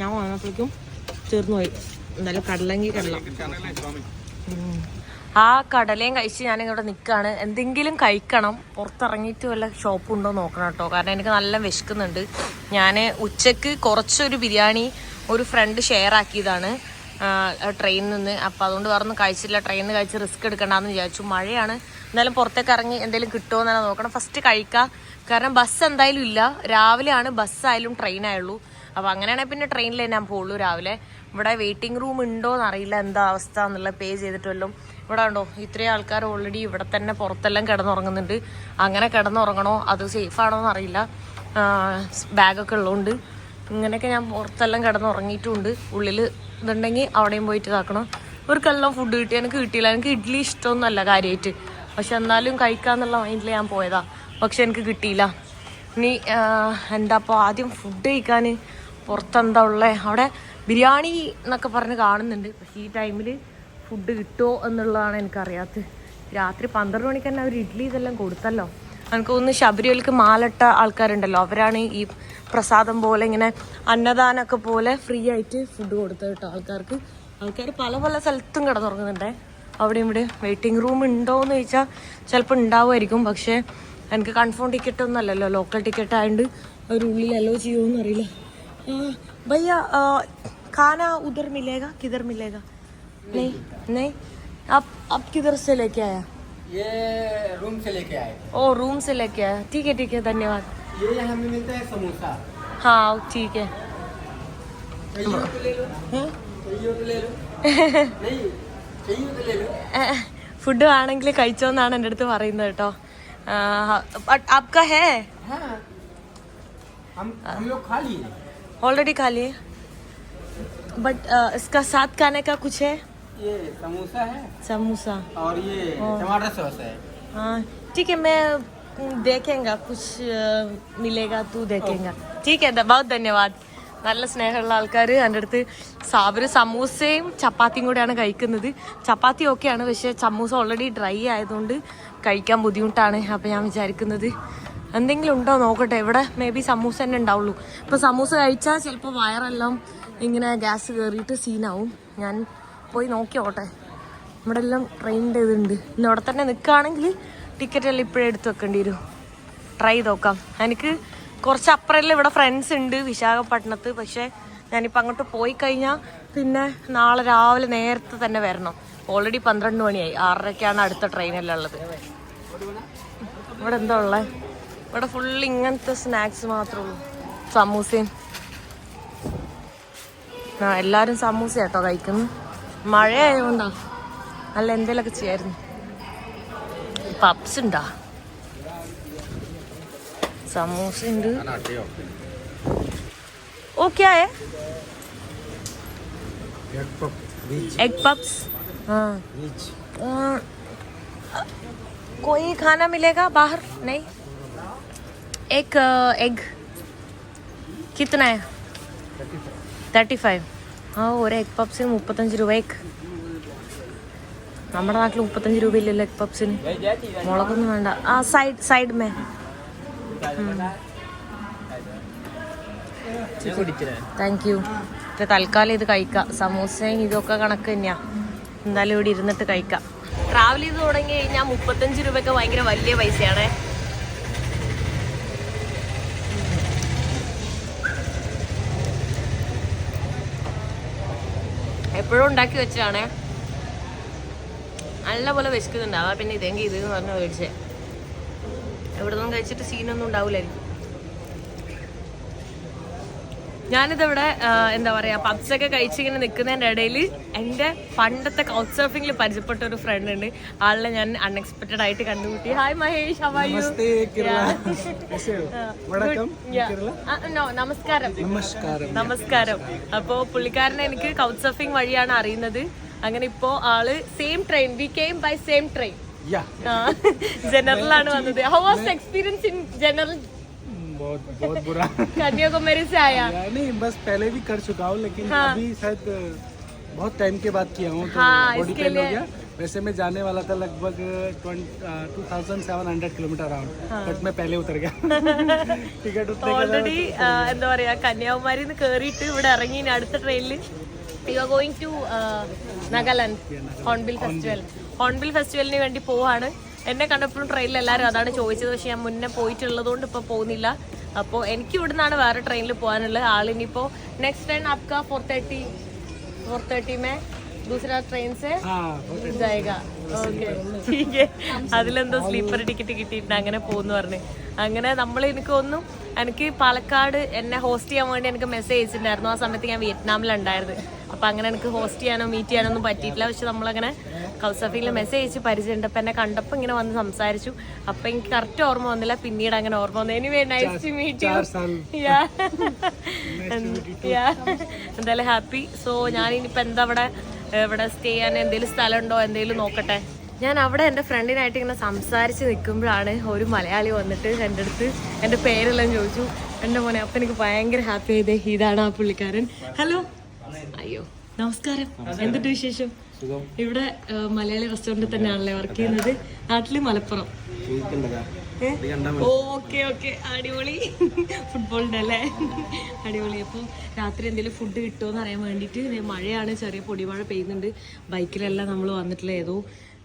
ഞാൻ വന്നപ്പോഴേക്കും തീർന്നുപോയി. എന്തായാലും കടലെങ്കിൽ കടലാം. ആ കടലയും കഴിച്ച് ഞാൻ ഇവിടെ നിൽക്കുകയാണ് എന്തെങ്കിലും കഴിക്കണം. പുറത്തിറങ്ങിയിട്ട് വല്ല ഷോപ്പ് ഉണ്ടോ നോക്കണം കേട്ടോ. കാരണം എനിക്ക് നല്ല വിശക്കുന്നുണ്ട്. ഞാൻ ഉച്ചയ്ക്ക് കുറച്ചൊരു ബിരിയാണി ഒരു ഫ്രണ്ട് ഷെയർ ആക്കിയതാണ്. ട്രെയിനിൽ നിന്ന്. അപ്പോൾ അതുകൊണ്ട് വേറെ ഒന്നും കഴിച്ചില്ല. ട്രെയിനിൽ നിന്ന് കഴിച്ച് റിസ്ക് എടുക്കണ്ടെന്ന് വിചാരിച്ചു. മഴയാണ്. എന്നാലും പുറത്തേക്ക് ഇറങ്ങി എന്തെങ്കിലും കിട്ടുമോ എന്നാണ് നോക്കണം. ഫസ്റ്റ് കഴിക്കുക കാരണം ബസ് എന്തായാലും ഇല്ല. രാവിലെയാണ് ബസ്സായാലും ട്രെയിൻ ആയുള്ളൂ. അപ്പോൾ അങ്ങനെയാണെങ്കിൽ പിന്നെ ട്രെയിനിൽ ഞാൻ പോകുള്ളൂ രാവിലെ. ഇവിടെ വെയിറ്റിംഗ് റൂം ഉണ്ടോ എന്നറിയില്ല എന്താ അവസ്ഥ എന്നുള്ള പേ ചെയ്തിട്ടുമല്ലോ ഇവിടെ ഉണ്ടോ ഇത്രയും ആൾക്കാർ ഓൾറെഡി ഇവിടെ തന്നെ പുറത്തെല്ലാം കിടന്നുറങ്ങുന്നുണ്ട്. അങ്ങനെ കിടന്നുറങ്ങണോ? അത് സേഫാണോ എന്നറിയില്ല ബാഗൊക്കെ ഉള്ളതുകൊണ്ട് ഇങ്ങനെയൊക്കെ ഞാൻ പുറത്തെല്ലാം കിടന്നുറങ്ങിയിട്ടുമുണ്ട് ഉള്ളിൽ ഇതുണ്ടെങ്കിൽ അവിടെയും പോയിട്ട് ഇതാക്കണം. ഇവർക്കെല്ലാം ഫുഡ് കിട്ടി. എനിക്ക് കിട്ടിയില്ല. എനിക്ക് ഇഡ്ഡലി ഇഷ്ടമൊന്നുമല്ല കാര്യമായിട്ട് പക്ഷെ എന്നാലും കഴിക്കാന്നുള്ള മൈൻഡിൽ ഞാൻ പോയതാ. പക്ഷെ എനിക്ക് കിട്ടിയില്ല. ഇനി എന്താ അപ്പോൾ ആദ്യം ഫുഡ് കഴിക്കാൻ പുറത്തെന്താ ഉള്ളത് അവിടെ ബിരിയാണി എന്നൊക്കെ പറഞ്ഞ് കാണുന്നുണ്ട്. പക്ഷേ ഈ ടൈമിൽ ഫുഡ് കിട്ടുമോ എന്നുള്ളതാണ് എനിക്കറിയാത്തത്. രാത്രി പന്ത്രണ്ട് മണിക്ക് തന്നെ അവർ ഇഡ്ഡലി ഇതെല്ലാം കൊടുത്തല്ലോ. എനിക്ക് തോന്നുന്നു ശബരിമലക്ക് മാലട്ട ആൾക്കാരുണ്ടല്ലോ. അവരാണ് ഈ പ്രസാദം പോലെ ഇങ്ങനെ അന്നദാനമൊക്കെ പോലെ ഫ്രീ ആയിട്ട് ഫുഡ് കൊടുത്തത് കേട്ടോ ആൾക്കാർക്ക്. ആൾക്കാർ പല പല സ്ഥലത്തും കിടന്നുറങ്ങുന്നുണ്ടേ. അവിടെ ഇവിടെ വെയിറ്റിംഗ് റൂം ഉണ്ടോ എന്ന് ചോദിച്ചാൽ ചിലപ്പോൾ ഉണ്ടാവുമായിരിക്കും. പക്ഷേ എനിക്ക് കൺഫേം ടിക്കറ്റ് ഒന്നും അല്ലല്ലോ. ലോക്കൽ ടിക്കറ്റ് ആയതുകൊണ്ട് ഒരു ഉള്ളിൽ അലോ ചെയ്യുമോ അറിയില്ല. ഭയ്യ കാന ഉദർ മിലേഗ കിതർ മിലേഗ നെയ് നെയ്. അപ് അപ് കിതർ ये रूम से लेके आए ओ रूम से लेके आया ठीक है ठीक है धन्यवाद ये यहाँ में मिलता है समोसा हाँ ठीक है चाहिए तो ले लो हैं? चाहिए तो ले लो नहीं चाहिए तो ले लो ഫുഡ് ആണെങ്കിൽ കഴിച്ചോന്നാണ് എൻ്റെ അടുത്ത് പറയുന്നത് കേട്ടോ ആ, but आपका है हाँ हम हम लोग खा लिए ऑलरेडी खा लिए बट इसका साथ खाने का कुछ है ये समोसा है समोसा और ये टमाटर सॉस है हाँ ठीक है मैं हम्म, देखेंगा कुछ अ, मिलेगा तू देखेगा ठीक है द- बहुत धन्यवाद നല്ല സ്നേഹമുള്ള ആൾക്കാർ എൻ്റെ അടുത്ത് സാബര് സമൂസയും ചപ്പാത്തിയും കൂടെയാണ് കഴിക്കുന്നത് ചപ്പാത്തി ഓക്കെയാണ് പക്ഷേ സമൂസ ഓൾറെഡി ഡ്രൈ ആയതുകൊണ്ട് കഴിക്കാൻ ബുദ്ധിമുട്ടാണ് അപ്പോൾ ഞാൻ വിചാരിക്കുന്നത് എന്തെങ്കിലും ഉണ്ടോ നോക്കട്ടെ ഇവിടെ മേ ബി സമൂസ തന്നെ ഉണ്ടാവുള്ളൂ ഇപ്പോൾ സമൂസ കഴിച്ചാൽ ചിലപ്പോൾ വയറെല്ലാം ഇങ്ങനെ ഗ്യാസ് കയറിയിട്ട് സീനാവും ഞാൻ പോയി നോക്കിയോട്ടെ. ഇവിടെ എല്ലാം ട്രെയിനിന്റെ ഇതുണ്ട്. ഇന്ന് അവിടെ തന്നെ നിൽക്കുകയാണെങ്കിൽ ടിക്കറ്റ് എല്ലാം ഇപ്പോഴേ എടുത്ത് വെക്കേണ്ടി വരും. ട്രൈ നോക്കാം. എനിക്ക് കുറച്ച് അപ്പുറമെല്ലാം ഇവിടെ ഫ്രണ്ട്സ് ഉണ്ട് വിശാഖപട്ടണത്ത്. പക്ഷേ ഞാനിപ്പോൾ അങ്ങോട്ട് പോയി കഴിഞ്ഞാൽ പിന്നെ നാളെ രാവിലെ നേരത്തെ തന്നെ വരണം. ഓൾറെഡി പന്ത്രണ്ട് മണിയായി. ആറരയ്ക്കാണ് അടുത്ത ട്രെയിനെല്ലാം ഉള്ളത്. ഇവിടെ എന്താ ഉള്ളത് ഇവിടെ ഫുൾ ഇങ്ങനത്തെ സ്നാക്സ് മാത്രമേ ഉള്ളൂ. സമൂസയും. ആ എല്ലാരും സമൂസ കേട്ടോ കഴിക്കുന്നു മഴ ആയതുകൊണ്ടാ അല്ല എന്തേലൊക്കെ ചെയ്യായിരുന്നു പപ്സ് ഉണ്ടാ സമൂസ ഉണ്ട് ഓ ക്യാ है एग पप्स हाँ अ, कोई खाना मिलेगा बाहर नहीं एक एग कितना है തേർട്ടി ഫൈവ് ആ ഒരു എഗ് പപ്സിന് മുപ്പത്തഞ്ച് രൂപ എഗ് നമ്മുടെ നാട്ടിൽ മുപ്പത്തഞ്ച് രൂപ ഇല്ലല്ലോ എഗ് പപ്സിന് മുളകൊന്നും വേണ്ട. ആ സൈഡ് സൈഡ് മേ. താങ്ക് യു തൽക്കാലം ഇത് കഴിക്കാം. സമൂസയും ഇതൊക്കെ കണക്ക് തന്നെയാ. എന്തായാലും ഇവിടെ ഇരുന്നിട്ട് കഴിക്കാം. ട്രാവൽ ചെയ്ത് തുടങ്ങി കഴിഞ്ഞാൽ മുപ്പത്തഞ്ച് രൂപയൊക്കെ ഭയങ്കര വലിയ പൈസയാണേ. എപ്പോഴും ഉണ്ടാക്കി വെച്ചതാണേ. നല്ല പോലെ വിശക്കുന്നുണ്ട്. അതാ പിന്നെ ഇതെങ്കിൽ ഇത് എന്ന് പറഞ്ഞ് മേടിച്ചേ. എവിടെ നിന്നും കഴിച്ചിട്ട് സീനൊന്നും ഉണ്ടാവില്ലായിരിക്കും ഞാനിതിവിടെ എന്താ പറയാ പബ്സൊക്കെ കഴിച്ചിങ്ങനെ നിൽക്കുന്നതിന്റെ ഇടയിൽ എന്റെ പണ്ടത്തെ കൗട്ട് സർഫിംഗിൽ പരിചയപ്പെട്ട ഒരു ഫ്രണ്ട് ഉണ്ട്. ആളെ ഞാൻ അൺഎക്സ്പെക്റ്റഡ് ആയിട്ട് കണ്ടുമുട്ടി. ഹായ് മഹേഷ് നമസ്കാരം. നമസ്കാരം. നമസ്കാരം. അപ്പോ പുള്ളിക്കാരനെ എനിക്ക് കൗട്ട് സർഫിംഗ് വഴിയാണ് അറിയുന്നത്. അങ്ങനെ ഇപ്പോ ആൾ same train we came by same train general ആണ് വന്നത്. How was experience in general बहुत बहुत बुरा കന്യാകുമാരി से आया या नहीं बस पहले भी कर चुका हूँ लेकिन हाँ। अभी शायद बहुत टाइम के बाद किया हूँ तो हाँ, बॉडी इसके पेन हो लिए- गया वैसे मैं जाने वाला था लगभग two thousand seven hundred kilometre around but मैं पहले उतर गया टिकट उतने के बाद ഓൾറെഡി എന്താ പറയാ കന്യാകുമാരി നിന്ന് കേറിയിട്ട് ഇവിടെ ഇറങ്ങി ഇനി അടുത്ത ട്രെയിനിൽ you are going to Nagaland Hornbill Festival Hornbill ഫെസ്റ്റിവലിന് വേണ്ടി പോവാണ് എന്നെ കണ്ടപ്പോഴും ട്രെയിനിൽ എല്ലാവരും അതാണ് ചോദിച്ചത് പക്ഷെ ഞാൻ മുന്നേ പോയിട്ടുള്ളത് കൊണ്ട് ഇപ്പോൾ പോകുന്നില്ല അപ്പോൾ എനിക്ക് ഇവിടെ നിന്നാണ് വേറെ ട്രെയിനിൽ പോകാനുള്ളത് ആളിനിപ്പോൾ നെക്സ്റ്റ് ട്രെയിൻ आपका ഫോർ തേർട്ടി ഫോർ തേർട്ടി മേ दूसरा ट्रेन से हाँ जाएगा ഓക്കെ ठीक है അതിലെന്തോ സ്ലീപ്പർ ടിക്കറ്റ് കിട്ടിയിട്ടുണ്ട് അങ്ങനെ പോകുന്നു പറഞ്ഞ് അങ്ങനെ നമ്മൾ എനിക്ക് ഒന്നും എനിക്ക് പാലക്കാട് എന്നെ ഹോസ്റ്റ് ചെയ്യാൻ വേണ്ടി എനിക്ക് മെസ്സേജ് അയച്ചിട്ടുണ്ടായിരുന്നു ആ സമയത്ത് ഞാൻ വിയറ്റ്നാമിലുണ്ടായിരുന്നു അപ്പം അങ്ങനെ എനിക്ക് ഹോസ്റ്റ് ചെയ്യാനോ മീറ്റ് ചെയ്യാനോ ഒന്നും പറ്റിയിട്ടില്ല പക്ഷെ നമ്മളങ്ങനെ കൗസഫിയിൽ മെസ്സേജ് അയച്ച് പരിചയമുണ്ടപ്പോൾ എന്നെ കണ്ടപ്പോൾ ഇങ്ങനെ വന്ന് സംസാരിച്ചു. അപ്പം എനിക്ക് കറക്റ്റ് ഓർമ്മ വന്നില്ല. പിന്നീട് അങ്ങനെ ഓർമ്മ വന്നു. Anyway nice to meet you എന്തായാലും ഹാപ്പി സോ ഞാൻ ഇനിയിപ്പോൾ എന്താ അവിടെ ഇവിടെ സ്റ്റേ ചെയ്യാൻ എന്തെങ്കിലും സ്ഥലമുണ്ടോ? എന്തെങ്കിലും നോക്കട്ടെ. ഞാൻ അവിടെ എന്റെ ഫ്രണ്ടിനായിട്ട് ഇങ്ങനെ സംസാരിച്ച് നിൽക്കുമ്പോഴാണ് ഒരു മലയാളി വന്നിട്ട് എന്റെ അടുത്ത് എന്റെ പേരെല്ലാം ചോദിച്ചു. എന്റെ മോനെ അപ്പം എനിക്ക് ഭയങ്കര ഹാപ്പി ആയത് ഇതാണ് ആ പുള്ളിക്കാരൻ. ഹലോ അയ്യോ. നമസ്കാരം. എന്തിട്ട് വിശേഷം? ഇവിടെ മലയാളി റെസ്റ്റോറന്റിൽ തന്നെയാണല്ലേ വർക്ക് ചെയ്യുന്നത്? നാട്ടിൽ മലപ്പുറം. Okay okay. അടിപൊളി. ഫുട്ബോളിന്റെ അല്ലേ? അടിപൊളി. അപ്പോൾ രാത്രി എന്തെങ്കിലും ഫുഡ് കിട്ടുമോ എന്ന് അറിയാൻ വേണ്ടിട്ട് മഴയാണ് ചെറിയ പൊടിമഴ പെയ്യുന്നുണ്ട്. ബൈക്കിലല്ല നമ്മൾ വന്നിട്ടില്ല ഏതോ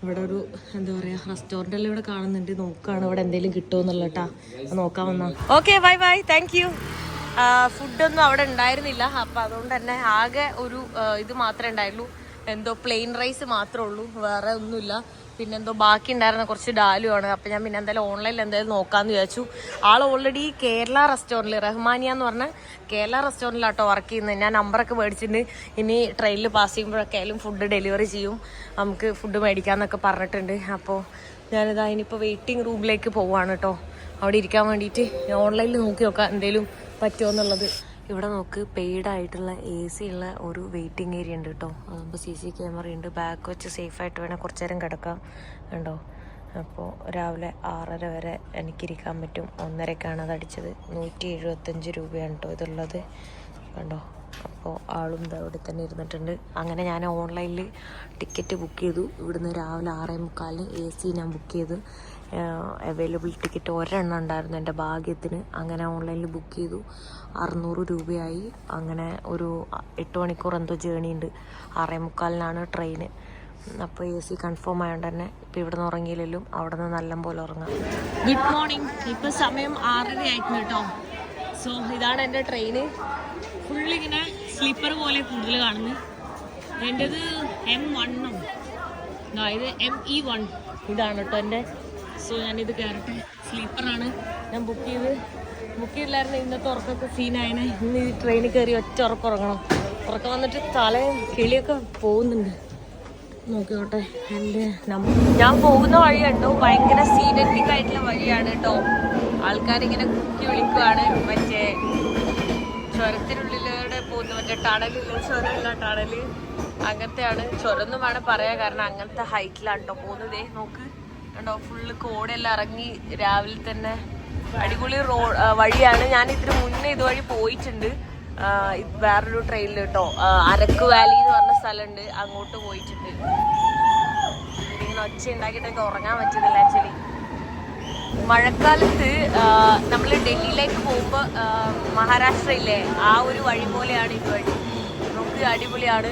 ഇവിടെ ഒരു എന്താ പറയുക റെസ്റ്റോറന്റ് ഇവിടെ കാണുന്നുണ്ട്. നോക്കുകയാണ് ഇവിടെ എന്തെങ്കിലും കിട്ടുമോ എന്നുള്ള കേട്ടാ നോക്കാൻ വന്നാ. Okay bye bye. Thank you ഫുഡൊന്നും അവിടെ ഉണ്ടായിരുന്നില്ല. അപ്പം അതുകൊണ്ട് തന്നെ ആകെ ഒരു ഇത് മാത്രമേ ഉണ്ടായുള്ളൂ എന്തോ പ്ലെയിൻ റൈസ് മാത്രമേ ഉള്ളൂ. വേറെ ഒന്നുമില്ല. പിന്നെന്തോ ബാക്കി ഉണ്ടായിരുന്ന കുറച്ച് ഡാലുമാണ് അപ്പം ഞാൻ പിന്നെ എന്തായാലും ഓൺലൈനിൽ എന്തായാലും നോക്കാമെന്ന് വിചാരിച്ചു. ആൾ ഓൾറെഡി കേരള റെസ്റ്റോറന്റിൽ റഹ്മാനിയ എന്ന് പറഞ്ഞ കേരള റെസ്റ്റോറന്റിലാട്ടോ വർക്ക് ചെയ്യുന്നത്. ഞാൻ നമ്പറൊക്കെ മേടിച്ചിട്ട് ഇനി ട്രെയിനിൽ പാസ് ചെയ്യുമ്പോഴൊക്കെ ആയാലും ഫുഡ് ഡെലിവറി ചെയ്യും. നമുക്ക് ഫുഡ് മേടിക്കാമെന്നൊക്കെ പറഞ്ഞിട്ടുണ്ട്. അപ്പോൾ ഞാനിതാ ഇനിയിപ്പോൾ വെയിറ്റിംഗ് റൂമിലേക്ക് പോവാണ് കേട്ടോ അവിടെ ഇരിക്കാൻ വേണ്ടിയിട്ട്. ഓൺലൈനിൽ നോക്കി നോക്കാം. എന്തെങ്കിലും പറ്റുമോ എന്നുള്ളത്. ഇവിടെ നോക്ക് പെയ്ഡ് ആയിട്ടുള്ള എ സി ഉള്ള ഒരു വെയിറ്റിംഗ് ഏരിയ ഉണ്ട് കേട്ടോ അതാകുമ്പോൾ സി സി ക്യാമറ ഉണ്ട്. ബാക്ക് വെച്ച് സേഫായിട്ട് വേണേൽ കുറച്ച് നേരം കിടക്കാം. ഉണ്ടോ അപ്പോൾ രാവിലെ ആറര വരെ എനിക്കിരിക്കാൻ പറ്റും. ഒന്നരക്കാണ് അത് അടിച്ചത്. നൂറ്റി എഴുപത്തഞ്ച് രൂപയാണ് കേട്ടോ ഇതുള്ളത്. കണ്ടോ? അപ്പോൾ ആളും അവിടെ തന്നെ ഇരുന്നിട്ടുണ്ട്. അങ്ങനെ ഞാൻ ഓൺലൈനിൽ ടിക്കറ്റ് ബുക്ക് ചെയ്തു. ഇവിടുന്ന് രാവിലെ ആറേ മുക്കാലിന് എ സി ഞാൻ ബുക്ക് ചെയ്തു. അവൈലബിൾ ടിക്കറ്റ് ഒരെണ്ണം ഉണ്ടായിരുന്നു എന്റെ ഭാഗ്യത്തിന്. അങ്ങനെ ഓൺലൈനിൽ ബുക്ക് ചെയ്തു. അറുന്നൂറ് രൂപയായി. അങ്ങനെ ഒരു എട്ട് മണിക്കൂർ എന്തോ ജേണി ഉണ്ട്. ആറേ മുക്കാലിനാണ് ട്രെയിന് അപ്പോൾ എ സി കൺഫേം ആയതുകൊണ്ട് തന്നെ ഇപ്പോൾ ഇവിടെ നിന്ന് ഉറങ്ങിയില്ലല്ലോ അവിടെ നിന്ന് നല്ല പോലെ ഉറങ്ങാം. ഗുഡ് മോർണിംഗ് ഇപ്പോൾ സമയം ആറര ആയിട്ടുണ്ട് കേട്ടോ സോ ഇതാണ് എന്റെ ട്രെയിന് ഫുള്ളിങ്ങനെ സ്ലീപ്പർ പോലെ കൂടുതൽ കാണുന്നു. എന്റെത് എം വണ്ണും അതായത് എം ഇ വൺ ഇതാണ് കേട്ടോ എന്റെ. സോ ഞാനിത് കയറട്ടെ സ്ലീപ്പറാണ് ഞാൻ ബുക്ക് ചെയ്ത് ബുക്ക് ചെയ്തില്ലായിരുന്നു ഇന്നത്തെ ഉറക്കമൊക്കെ സീനായനെ ഇന്ന് ഈ ട്രെയിനിൽ കയറി ഒറ്റ ഉറക്കം ഉറങ്ങണം. ഉറക്കം വന്നിട്ട് തലയും കിളിയൊക്കെ പോകുന്നുണ്ട്. നോക്കിയോട്ടെ എന്റെ ഞാൻ പോകുന്ന വഴി കണ്ടു? ഭയങ്കര സീനറ്റിക് ആയിട്ടുള്ള വഴിയാണ് കേട്ടോ. ആൾക്കാരിങ്ങനെ കുക്കി വിളിക്കുവാണ്. മറ്റേ ചുരത്തിനുള്ളിലൂടെ പോകുന്ന മറ്റേ ടണലില്ല? ചുരമില്ല ടണൽ. അങ്ങനത്തെയാണ്. ചുരന്നും വേണം പറയാൻ കാരണം അങ്ങനത്തെ ഹൈറ്റിലാണ് കേട്ടോ പോകുന്നതേ. നോക്ക്. കണ്ടോ? ഫുള്ള് കോടെല്ലാം ഇറങ്ങി രാവിലെ തന്നെ അടിപൊളി റോഡ് വഴിയാണ്. ഞാൻ ഇതിന് മുന്നേ ഇതുവഴി പോയിട്ടുണ്ട്. വേറൊരു ട്രെയിനിൽ കേട്ടോ അരക്ക് വാലി എന്ന് പറഞ്ഞ സ്ഥലമുണ്ട് അങ്ങോട്ട് പോയിട്ടുണ്ട്. ഇങ്ങനെ ഒച്ച ഉണ്ടാക്കിയിട്ടൊക്കെ ഉറങ്ങാൻ പറ്റുന്നില്ല ആക്ച്വലി മഴക്കാലത്ത് നമ്മൾ ഡൽഹിയിലേക്ക് പോകുമ്പോൾ മഹാരാഷ്ട്രയിലെ ആ ഒരു വഴി പോലെയാണ് ഇതുവഴി. നമുക്ക് അടിപൊളിയാണ്.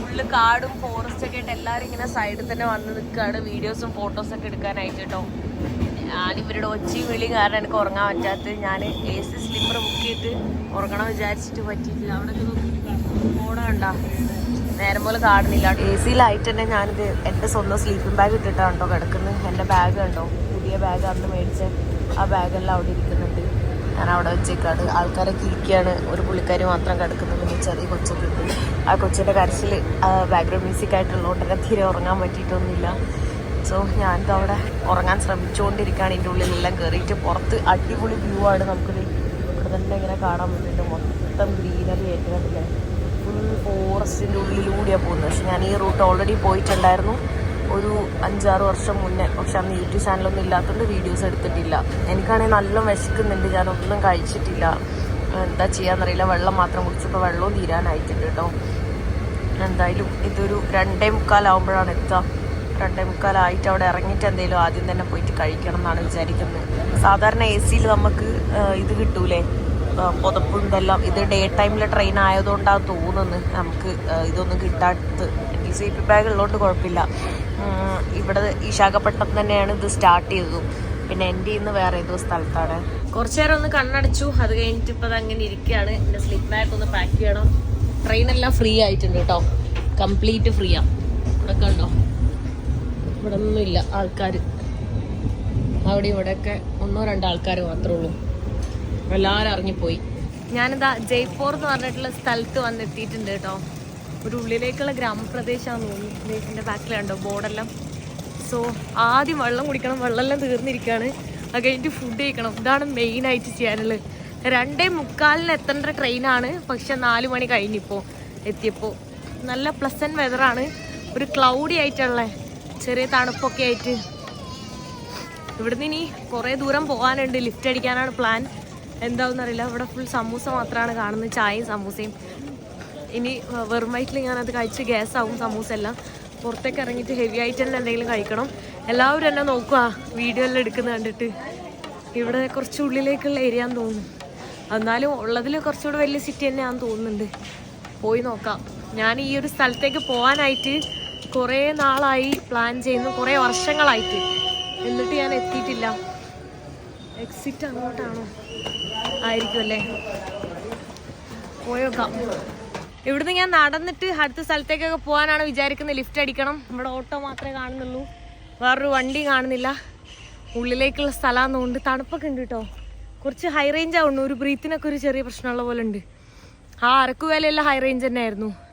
ഫുള്ള് കാടും ഫോറസ്റ്റൊക്കെ ആയിട്ട് എല്ലാവരും ഇങ്ങനെ സൈഡിൽ തന്നെ വന്ന് നിൽക്കുകയാണ് വീഡിയോസും ഫോട്ടോസൊക്കെ എടുക്കാനായിട്ട് കേട്ടോ ഞാൻ ഇവരുടെ ഒച്ചയും വിളി കാരണം എനിക്ക് ഉറങ്ങാൻ പറ്റാത്തത്. ഞാൻ എ സി സ്ലീപ്പർ ബുക്ക് ചെയ്തിട്ട് ഉറങ്ങണം വിചാരിച്ചിട്ട് പറ്റിയിട്ടില്ല. അവിടെ ഓട കണ്ട. നേരം പോലെ കാണുന്നില്ല എ ലൈറ്റ് തന്നെ ഞാനിത് എന്റെ സ്വന്തം സ്ലീപ്പിംഗ് ബാഗ് ഇട്ടിട്ടാണ് കേട്ടോ കിടക്കുന്നത്. എന്റെ ബാഗ് ഉണ്ടോ പുതിയ ബാഗ് അന്ന് മേടിച്ച. ആ ബാഗെല്ലാം അവിടെ ഇരിക്കുന്നുണ്ട്. ഞാൻ അവിടെ വെച്ചേക്കാണ്. ആൾക്കാരൊക്കെ ഇരിക്കുകയാണ് ഒരു പുള്ളിക്കാരി മാത്രം കിടക്കുന്നു പിന്നെ ചെറിയ കൊച്ചൊക്കെ ഉണ്ട് ആ കൊച്ചിന്റെ കരച്ചിൽ ബാക്ക്ഗ്രൗണ്ട് മ്യൂസിക് ആയിട്ടുള്ളതുകൊണ്ട് തീരെ ഉറങ്ങാൻ പറ്റിയിട്ടൊന്നുമില്ല. സോ ഞാനിത് അവിടെ ഉറങ്ങാൻ ശ്രമിച്ചുകൊണ്ടിരിക്കുകയാണ്. ഇതിന്റെ ഉള്ളിലെല്ലാം കയറിയിട്ട് പുറത്ത് അടിപൊളി വ്യൂ ആണ് നമുക്കിത്. ഇവിടെ തന്നെ ഇങ്ങനെ കാണാൻ പറ്റുന്നുണ്ട്. മൊത്തം ഗ്രീനറി ആയിട്ട് ഫുൾ ഫോറസ്റ്റിന്റെ ഉള്ളിലൂടെയാണ് പോകുന്നത്. പക്ഷെ ഞാൻ ഈ റൂട്ട് ഓൾറെഡി പോയിട്ടുണ്ടായിരുന്നു. ഒരു അഞ്ചാറ് വർഷം മുന്നേ. പക്ഷെ അന്ന് യൂട്യൂബ് ചാനലൊന്നും ഇല്ലാത്തതുകൊണ്ട് വീഡിയോസ് എടുത്തിട്ടില്ല. എനിക്കാണെങ്കിൽ നല്ല വിശക്കുന്നുണ്ട്. ഞാനൊന്നും കഴിച്ചിട്ടില്ല. എന്താ ചെയ്യാന്നറിയില്ല. വെള്ളം മാത്രം കുടിച്ചപ്പോൾ വെള്ളവും തീരാനായിട്ടുണ്ട് കേട്ടോ. എന്തായാലും ഇതൊരു രണ്ടേ മുക്കാലാവുമ്പോഴാണ് എത്തുക രണ്ടേ മുക്കാലായിട്ട് അവിടെ ഇറങ്ങിയിട്ട് എന്തെങ്കിലും ആദ്യം തന്നെ പോയിട്ട് കഴിക്കണം എന്നാണ് വിചാരിക്കുന്നത്. സാധാരണ എ സിയിൽ നമുക്ക് ഇത് കിട്ടൂലേ? പുതപ്പും ഇതെല്ലാം ഇത് ഡേ ടൈമിലെ ട്രെയിൻ ആയതുകൊണ്ടാണ് തോന്നുന്നത് നമുക്ക് ഇതൊന്നും കിട്ടാത്തത്. എനിക്ക് സി പി ബാഗ് ഉള്ളതുകൊണ്ട് കുഴപ്പമില്ല. ഇവിടെ വിശാഖപട്ടണം തന്നെയാണ് ഇത് സ്റ്റാർട്ട് ചെയ്തതും. പിന്നെ എന്റെ ഇന്ന് വേറെ ഏതോ സ്ഥലത്താണ്. കുറച്ചു നേരം ഒന്ന് കണ്ണടച്ചു. അത് കഴിഞ്ഞിട്ട് ഇപ്പം അങ്ങനെ ഇരിക്കുകയാണ് എന്റെ സ്ലിപ്പ് ബാഗ് ഒന്ന് പാക്ക് ചെയ്യണം. ട്രെയിൻ എല്ലാം ഫ്രീ ആയിട്ടുണ്ട് കേട്ടോ. കംപ്ലീറ്റ് ഫ്രീയാണ് ഇവിടെ കണ്ടോ? ഇവിടെ ഒന്നും ഇല്ല ആൾക്കാർ അവിടെ ഇവിടെയൊക്കെ ഒന്നോ രണ്ടോ ആൾക്കാർ മാത്രമേ ഉള്ളൂ. എല്ലാവരും ഇറങ്ങിപ്പോയി ഞാനിതാ ജയ്പൂർ എന്ന് പറഞ്ഞിട്ടുള്ള സ്ഥലത്ത് വന്നെത്തിയിട്ടുണ്ട് കേട്ടോ. ഒരു ഉള്ളിലേക്കുള്ള ഗ്രാമപ്രദേശമാണെന്ന് തോന്നുന്നു. ദേ ബാക്കിലുണ്ടോ ബോർഡെല്ലാം. സോ ആദ്യം വെള്ളം കുടിക്കണം വെള്ളമെല്ലാം തീർന്നിരിക്കുകയാണ് അത് കഴിഞ്ഞിട്ട് ഫുഡ് കഴിക്കണം. ഇതാണ് മെയിനായിട്ട് ചെയ്യാനുള്ളത്. രണ്ടേ മുക്കാലിന് എത്തേണ്ട ട്രെയിനാണ് പക്ഷെ നാല് മണി കഴിഞ്ഞിപ്പോൾ എത്തിയപ്പോൾ നല്ല പ്ലസന്റ് വെതറാണ് ഒരു ക്ലൗഡി ആയിട്ടുള്ള ചെറിയ തണുപ്പൊക്കെ ആയിട്ട്. ഇവിടുന്ന് ഇനി കുറേ ദൂരം പോകാനുണ്ട്. ലിഫ്റ്റ് അടിക്കാനാണ് പ്ലാൻ എന്താവും അറിയില്ല. ഇവിടെ ഫുൾ സമൂസ മാത്രമാണ് കാണുന്നത്. ചായയും സമൂസയും. ഇനി വെറും വയറ്റിൽ ഞാനത് കഴിച്ച് ഗ്യാസ് ആവും സമൂസ എല്ലാം. പുറത്തേക്ക് ഇറങ്ങിയിട്ട് ഹെവി ആയിട്ട് തന്നെ എന്തെങ്കിലും കഴിക്കണം. എല്ലാവരും എന്നെ നോക്കുക വീഡിയോ എല്ലാം എടുക്കുന്നത് കണ്ടിട്ട്. ഇവിടെ കുറച്ച് ഉള്ളിലേക്കുള്ള ഏരിയ എന്ന് തോന്നുന്നു. എന്നാലും ഉള്ളതിൽ കുറച്ചുകൂടെ വലിയ സിറ്റി തന്നെയാണെന്ന് തോന്നുന്നുണ്ട്. പോയി നോക്കാം. ഞാൻ ഈ ഒരു സ്ഥലത്തേക്ക് പോകാനായിട്ട് കുറേ നാളായി പ്ലാൻ ചെയ്യുന്നു. കുറെ വർഷങ്ങളായിട്ട്. എന്നിട്ട് ഞാൻ എത്തിയിട്ടില്ല. എക്സിറ്റ് അങ്ങോട്ടാണോ? ആയിരിക്കും അല്ലേ? പോയോക്കാം. ഇവിടുന്ന് ഞാൻ നടന്നിട്ട് അടുത്ത സ്ഥലത്തേക്കൊക്കെ പോകാനാണ് വിചാരിക്കുന്നത്. ലിഫ്റ്റ് അടിക്കണം. നമ്മുടെ ഓട്ടോ മാത്രമേ കാണുന്നുള്ളൂ. വേറൊരു വണ്ടി കാണുന്നില്ല. ഉള്ളിലേക്കുള്ള സ്ഥലമാണെന്നുകൊണ്ട് തണുപ്പൊക്കെ ഉണ്ട് കേട്ടോ. കുറച്ച് ഹൈ റേഞ്ച് ആവുന്നു ഒരു ബ്രീത്തിനൊക്കെ ഒരു ചെറിയ പ്രശ്നമുള്ള പോലെ ഉണ്ട്. ആ അരക്കുവേലയെല്ലാം ഹൈ റേഞ്ച് തന്നെ ആയിരുന്നു.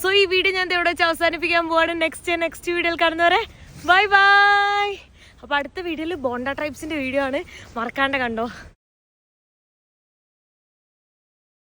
സോ ഈ വീഡിയോ ഞാൻ ഇവിടെ വെച്ച് അവസാനിപ്പിക്കാൻ പോവാണ്. നെക്സ്റ്റ് നെക്സ്റ്റ് വീഡിയോയിൽ കാണുന്നവരെ ബൈ ബൈ അപ്പോൾ അടുത്ത വീഡിയോയിൽ ബോണ്ട ട്രൈബ്സിന്റെ വീഡിയോ ആണ്. മറക്കാണ്ട് കണ്ടോ?